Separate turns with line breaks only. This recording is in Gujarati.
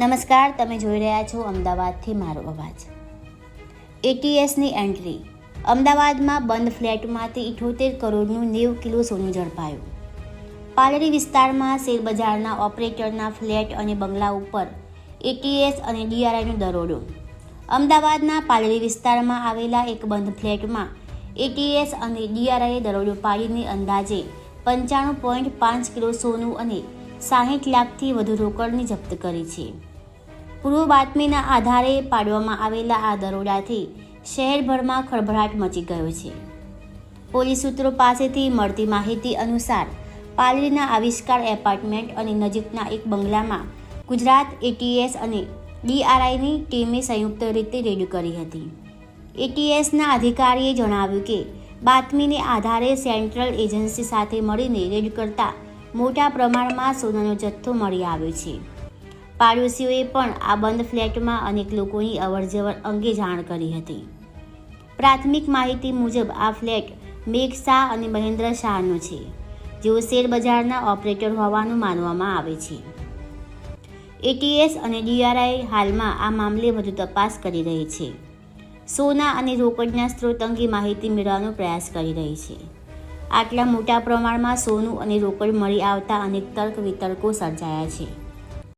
નમસ્કાર, તમે જોઈ રહ્યા છો અમદાવાદથી મારો અવાજ. એટીએસની એન્ટ્રી. અમદાવાદમાં બંધ ફ્લેટમાંથી ઇઠોતેર કરોડનું નેવું કિલો સોનું ઝડપાયું. પાલરી વિસ્તારમાં શેરબજારના ઓપરેટરના ફ્લેટ અને બંગલા ઉપર એટીએસ અને ડીઆરઆઈનો દરોડો. અમદાવાદના પાલરી વિસ્તારમાં આવેલા એક બંધ ફ્લેટમાં એટીએસ અને ડીઆરઆઈએ દરોડો પાડીને અંદાજે પંચાણું પોઈન્ટ પાંચ કિલો સોનું અને સાહીઠ લાખથી વધુ રોકડની જપ્ત કરી છે. પૂર્વ બાતમીના આધારે પાડવામાં આવેલા આ દરોડાથી શહેરભરમાં ખળભળાટ મચી ગયો છે. પોલીસ સૂત્રો પાસેથી મળતી માહિતી અનુસાર પાલરીના આવિષ્કાર એપાર્ટમેન્ટ અને નજીકના એક બંગલામાં ગુજરાત એટીએસ અને ડીઆરઆઈની ટીમે સંયુક્ત રીતે રેડ કરી હતી. એટીએસના અધિકારીએ જણાવ્યું કે, બાતમીને આધારે સેન્ટ્રલ એજન્સી સાથે મળીને રેડ કરતા મોટા પ્રમાણમાં સોનાનો જથ્થો મળી આવ્યો છે. પાડોશીઓએ પણ આ બંધ ફ્લેટમાં અનેક લોકોની અવરજવર અંગે જાણ કરી હતી. પ્રાથમિક માહિતી મુજબ આ ફ્લેટ મેઘ શાહ અને મહેન્દ્ર શાહનો છે, જેઓ શેરબજારના ઓપરેટર હોવાનું માનવામાં આવે છે. એટીએસ અને ડીઆરઆઈ હાલમાં આ મામલે વધુ તપાસ કરી રહી છે. સોના અને રોકડના સ્ત્રોત અંગે માહિતી મેળવવાનો પ્રયાસ કરી રહી છે. આટલા મોટા પ્રમાણમાં સોનું અને રોકડ મળી આવતા અનેક તર્ક વિતર્કો સર્જાયા છે.